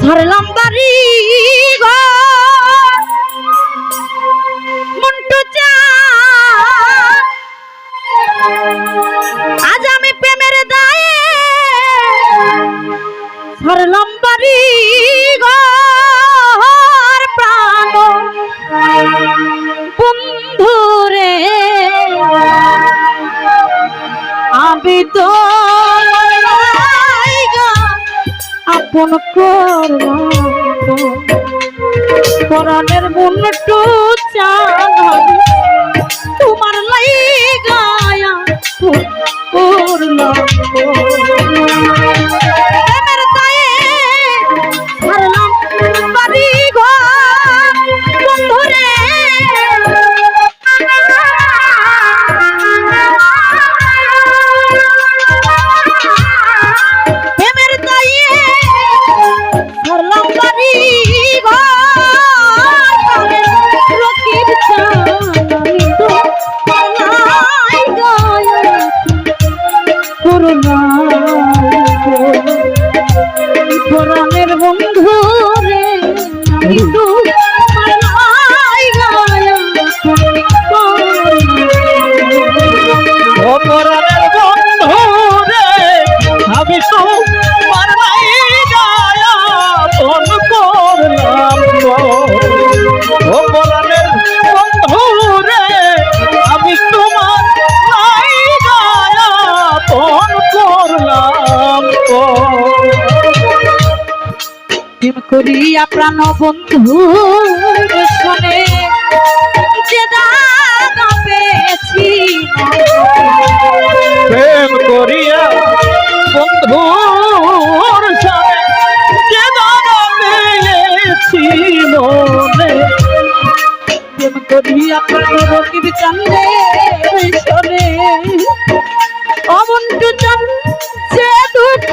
ধরলাম বাড়ি মন্টু আজ আমি প্রেমের দায়ে ধরলাম বাড়ি বন্ধুরে আমি তো আপন করণের মনটু চান তোমার লাইগায়া করলাম। ঘর রকিব চাঁদ তো পালাই গায়া করুণা পরাণের বন্ধু রে তো প্রেম করিয়া প্রাণ বন্ধু শোনে যে পেয়েছি। প্রেম করিয়া বন্ধুর সাথে যে দানা পেয়েছি মনে। প্রেম করিয়া প্রাণ রকিব চন্দে শোনে অমন্টু চন যে দুঃখ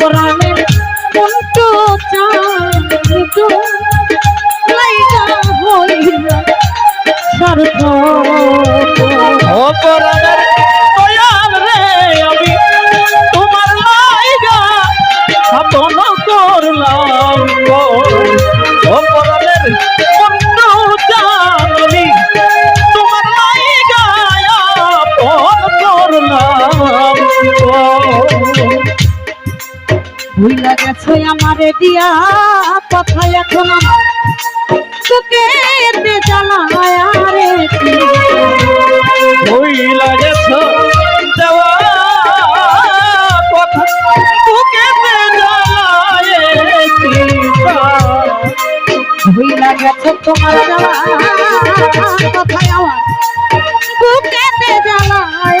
পরাণের ভুইলা গেছে আমারে দিয়া কথা এখন আমার এতে জ্বালায় আরে ভুইলা গেছ দেওয়া কথা বুকে জ্বালায়েছি ভুইলা গেছে তোমার জ্বালা কথা আমার বুকেতে জ্বালায়